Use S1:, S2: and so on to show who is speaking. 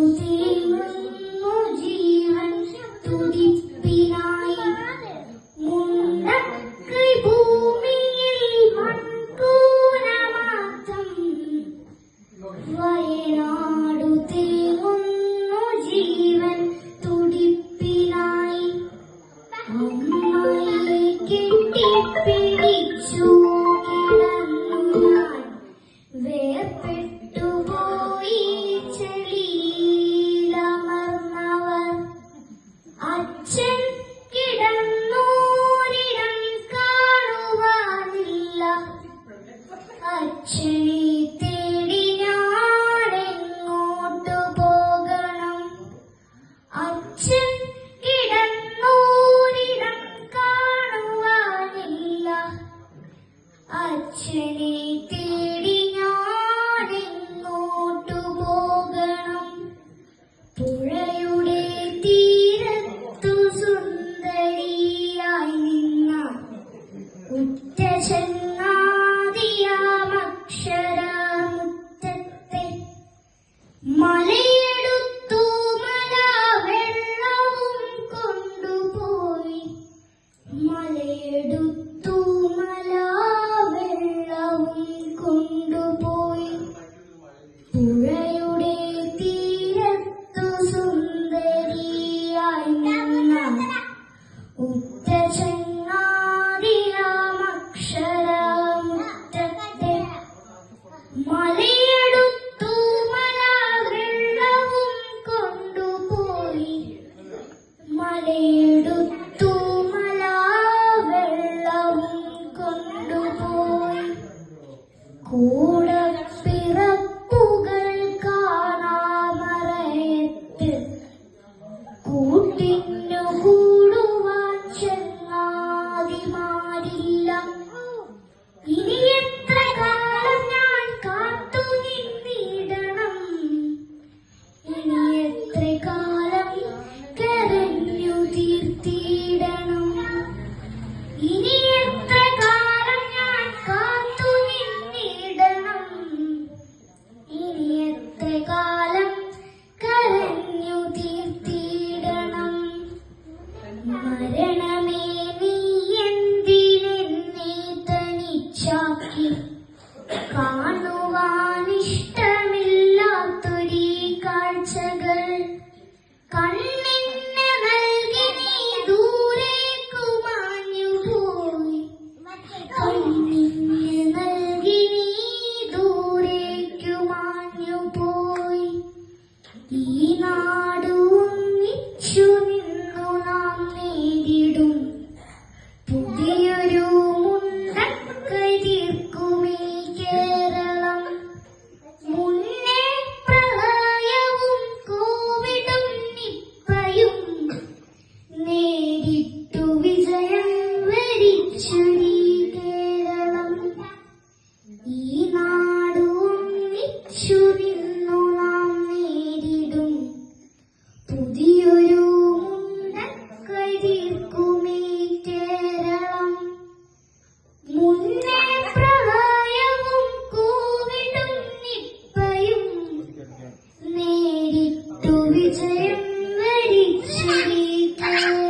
S1: Thank you. ചങ്ങാതിയാമക്ഷരാമുറ്റത്തെ മലയെടുത്തു മല കൊണ്ടുപോയി. മലയെടുത്തു മല കൊണ്ടുപോയി. പുഴയുടെ തീരത്തു സുന്ദരിയായി ഉപ്പ Molly. കാണുവാനിഷ്ടമില്ലാത്തൊരീ കാഴ്ചകൾ. കണ്ണിന് നൽകി നീ ദൂരേക്കു മാഞ്ഞു പോയി. കണ്ണിന് നൽകി നീ ദൂരേക്കു മാഞ്ഞു പോയി. ഈ നാട് ഒന്നിച്ചു നിന്നു നാം Pretty pretty.